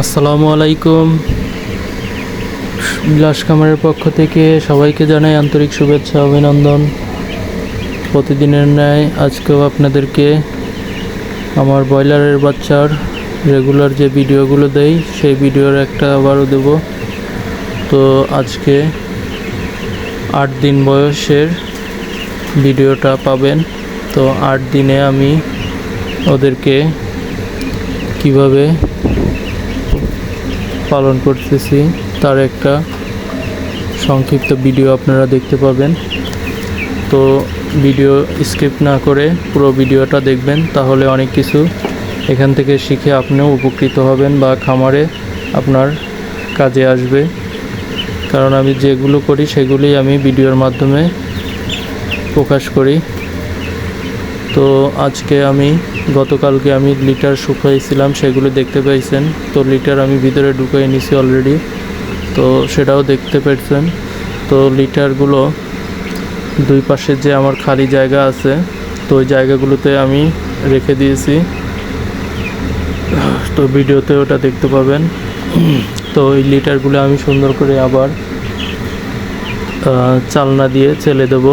আসসালামু আলাইকুম। বিলাস কামারের পক্ষ থেকে সবাইকে জানাই আন্তরিক শুভেচ্ছা, অভিনন্দন। প্রতিদিনের ন্যায় আজকেও আপনাদেরকে আমার ব্রয়লারের বাচ্চার রেগুলার যে ভিডিওগুলো দেই, সেই ভিডিওর একটা আবারও দেব। তো আজকে আট দিন বয়সের ভিডিওটা পাবেন। তো আট দিনে আমি ওদেরকে কীভাবে পালন করতেছি, তার একটা সংক্ষিপ্ত ভিডিও আপনারা দেখতে পাবেন। তো ভিডিও স্কিপ না করে পুরো ভিডিওটা দেখবেন, তাহলে অনেক কিছু এখান থেকে শিখে আপনিও উপকৃত হবেন বা খামারে আপনার কাজে আসবে। কারণ আমি যেগুলো করি সেগুলি আমি ভিডিওর মাধ্যমে প্রকাশ করি। তো আজকে আমি গতকালকে আমি লিটার শুকাইছিলাম সেগুলো দেখতে পাইছেন। তো লিটার আমি ভিতরে ঢুকাই নিছি অলরেডি তো সেটাও দেখতে পেয়েছেন তো লিটারগুলো দুই পাশে যে আমার খালি জায়গা আছে, তো ওই জায়গাগুলোতে আমি রেখে দিয়েছি। তো ভিডিওতে ওটা দেখতে পাবেন। তো ওই লিটারগুলো আমি সুন্দর করে আবার চালনা দিয়ে চেলে দেব,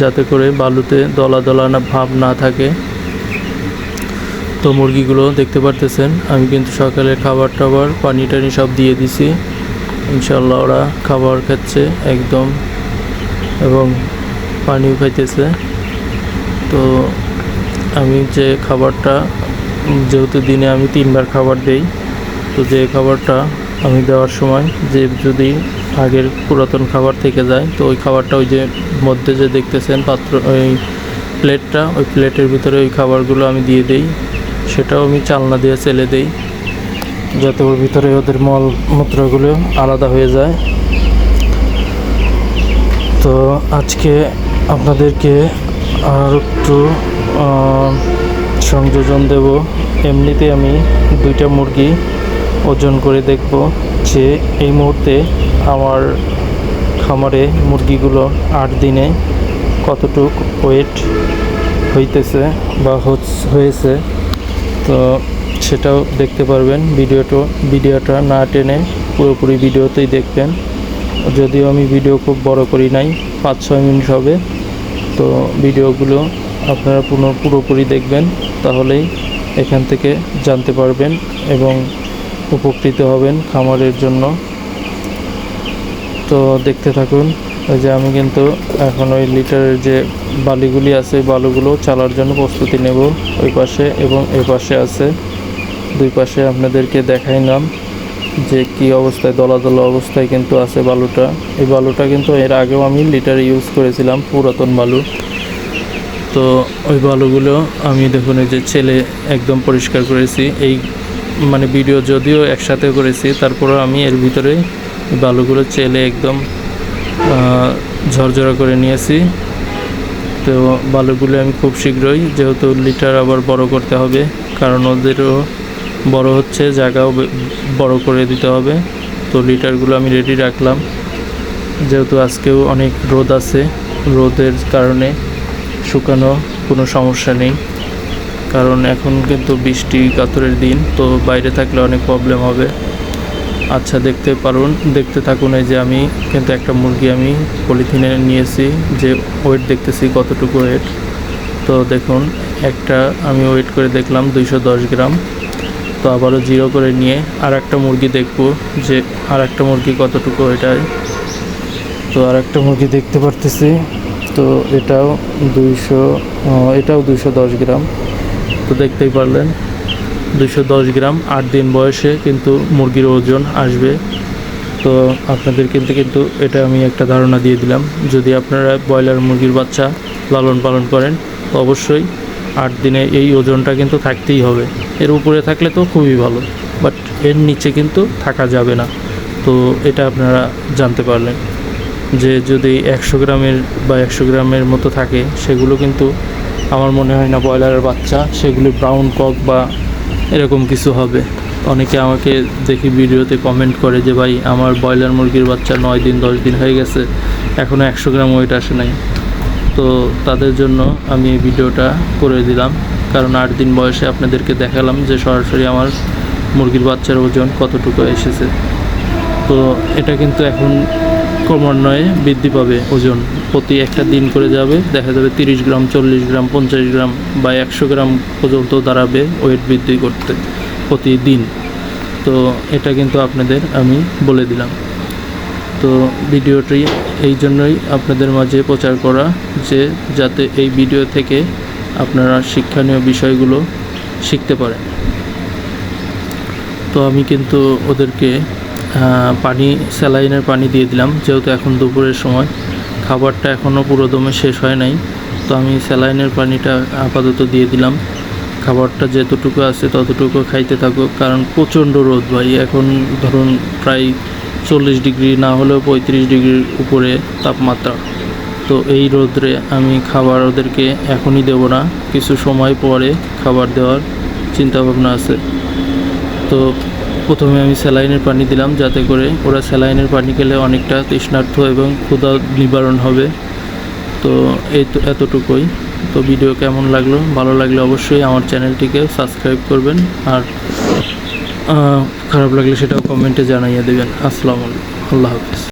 যাতে করে বালুতে দলা দলা না ভাব না থাকে। তো মুরগিগুলো দেখতে পারতেছেন। আমি কিন্তু সকালে খাবার টাবার, পানি টানি সব দিয়ে দিছি। ইনশাল্লাহ ওরা খাবার খাচ্ছে একদম এবং পানিও খাইতেছে। তো আমি যে খাবারটা, যেহেতু দিনে আমি তিনবার খাবার দেই, তো যে খাবারটা আমি দেওয়ার সময় যে যদি আগের পুরাতন খাবার থেকে যায়, তো ওই খাবারটা ওই যে মধ্যে যে দেখতেছেন পাত্র, ওই প্লেটটা ওই প্লেটের ভিতরে ওই খাবারগুলো আমি দিয়ে দেই। সেটাও আমি চালনা দিয়ে চেলে দেই। যাতে ওর ভিতরে ওদের মল মূত্রগুলো আলাদা হয়ে যায়। তো আজকে আপনাদেরকে আর একটু সংযোজন দেব। এমনিতে আমি দুইটা মুরগি ওজন করে দেখব যে এই মুহূর্তে আমার খামারে মুরগিগুলো আট দিনে কতটুক ওয়েট হইতেছে বা হয়েছে। তো সেটাও দেখতে পারবেন। ভিডিওটা ভিডিওটা না টেনে পুরোপুরি ভিডিওতেই দেখবেন। যদিও আমি ভিডিও খুব বড় করি নাই পাঁচ ছয় মিনিট হবে। তো ভিডিওগুলো আপনারা পুরো পুরোপুরি দেখবেন, তাহলেই এখান থেকে জানতে পারবেন এবং উপকৃত হবেন খামারের জন্য। তো দেখতে থাকুন। ওই যে আমি কিন্তু এখন ওই লিটারের যে বালিগুলি আছে, বালুগুলো চালার জন্য প্রস্তুতি নেব। ওই পাশে এবং এই পাশে আছে। দুই পাশে আপনাদেরকে দেখাইলাম যে কি অবস্থায় দলা দলা অবস্থায় কিন্তু আছে বালুটা। এই বালুটা কিন্তু এর আগেও আমি লিটারে ইউজ করেছিলাম, পুরাতন বালু। তো ওই বালুগুলো আমি দেখুন যে ছেলে একদম পরিষ্কার করেছি। এই মানে ভিডিও যদিও একসাথে করেছি, তারপরেও আমি এর ভিতরে বালুগুলো চেলে একদম ঝরঝরা করে নিয়েছি। তো বালুগুলো আমি খুব শীঘ্রই, যেহেতু লিটার আবার বড় করতে হবে, কারণ ওদেরও বড় হচ্ছে, জায়গাও বড় করে দিতে হবে। তো লিটারগুলো আমি রেডি রাখলাম। যেহেতু আজকেও অনেক রোদ আছে, রোদের কারণে শুকানো কোনো সমস্যা নেই। কারণ এখন কিন্তু বৃষ্টি কাতরের দিন, তো বাইরে থাকলে অনেক প্রবলেম হবে। আচ্ছা দেখতে পারুন, দেখতে থাকুন এই যে আমি, কিন্তু একটা মুরগি আমি পলিথিনে নিয়েছি যে ওয়েট দেখতেছি কতটুকু ওয়েট তো দেখুন, একটা আমি ওয়েট করে দেখলাম দুইশো দশ গ্রাম। তো আবারও জিরো করে নিয়ে আর একটা মুরগি দেখব, যে আর একটা মুরগি কতটুকু ওইটায় তো আর একটা মুরগি দেখতে পারতেছি, তো এটাও দুইশো এটাও দুইশো দশ গ্রাম। তো দেখতেই পারলেন দুইশো দশ গ্রাম আট দিন বয়সে কিন্তু মুরগির ওজন আসবে। তো আপনাদের কিন্তু কিন্তু এটা আমি একটা ধারণা দিয়ে দিলাম। যদি আপনারা ব্রয়লার মুরগির বাচ্চা লালন পালন করেন তো অবশ্যই আট দিনে এই ওজনটা কিন্তু থাকতেই হবে। এর উপরে থাকলে তো খুবই ভালো, বাট এর নিচে কিন্তু থাকা যাবে না। তো এটা আপনারা জানতে পারলেন যে যদি একশো গ্রামের বা একশো গ্রামের মতো থাকে, সেগুলো কিন্তু আমার মনে হয় না ব্রয়লারের বাচ্চা, সেগুলি ব্রাউন কক বা এরকম কিছু হবে। অনেকে আমাকে দেখি ভিডিওতে কমেন্ট করে যে, ভাই, আমার ব্রয়লার মুরগির বাচ্চা নয় দিন, দশ দিন হয়ে গেছে। এখনও একশো গ্রাম ওয়েট আসে নাই। তো তাদের জন্য আমি এই ভিডিওটা করে দিলাম। কারণ আট দিন বয়সে আপনাদেরকে দেখালাম যে, সরাসরি আমার মুরগির বাচ্চার ওজন কতটুকু এসেছে। তো এটা কিন্তু এখন ক্রমান্বয়ে বৃদ্ধি পাবে ওজন। প্রতি একটা দিন করে যাবে। দেখা যাবে তিরিশ গ্রাম, চল্লিশ গ্রাম, পঞ্চাশ গ্রাম বা একশো গ্রাম পর্যন্ত দাঁড়াবে ওয়েট বৃদ্ধি করতে প্রতিদিন। তো এটা কিন্তু আপনাদের আমি বলে দিলাম। তো ভিডিওটি এই জন্যই আপনাদের মাঝে প্রচার করা যে যাতে এই ভিডিও থেকে আপনারা শিক্ষণীয় বিষয়গুলো শিখতে পারেন। তো আমি কিন্তু ওদেরকে পানি, স্যালাইনের পানি দিয়ে দিলাম, যেহেতু এখন দুপুরের সময়। খাবারটা এখনও পুরো দমে শেষ হয় নাই। তো আমি স্যালাইনের পানিটা আপাতত দিয়ে দিলাম। খাবারটা যতটুকু আছে ততটুকু খাইতে থাকুক, কারণ প্রচণ্ড রোদ ভাই। এখন ধরুন প্রায় চল্লিশ ডিগ্রি না হলেও পঁয়ত্রিশ ডিগ্রির উপরে তাপমাত্রা। তো এই রোদ্রে আমি খাবার ওদেরকে এখনই দেব না। কিছু সময় পরে খাবার দেওয়ার চিন্তাভাবনা আছে। তো প্রথমে আমি স্যালাইনের পানি দিলাম যাতে করে ওরা স্যালাইনের পানি খেলে অনেকটা তৃষ্ণার্থ এবং ক্ষুধা নিবারণ হবে। তো এই তো এতটুকুই। তো ভিডিও কেমন লাগল? ভালো লাগলে অবশ্যই আমার চ্যানেলটিকে সাবস্ক্রাইব করবেন আর খারাপ লাগলে সেটাও কমেন্টে জানাইয়ে দেবেন। আসসালামু আল্লাহ হাফিজ।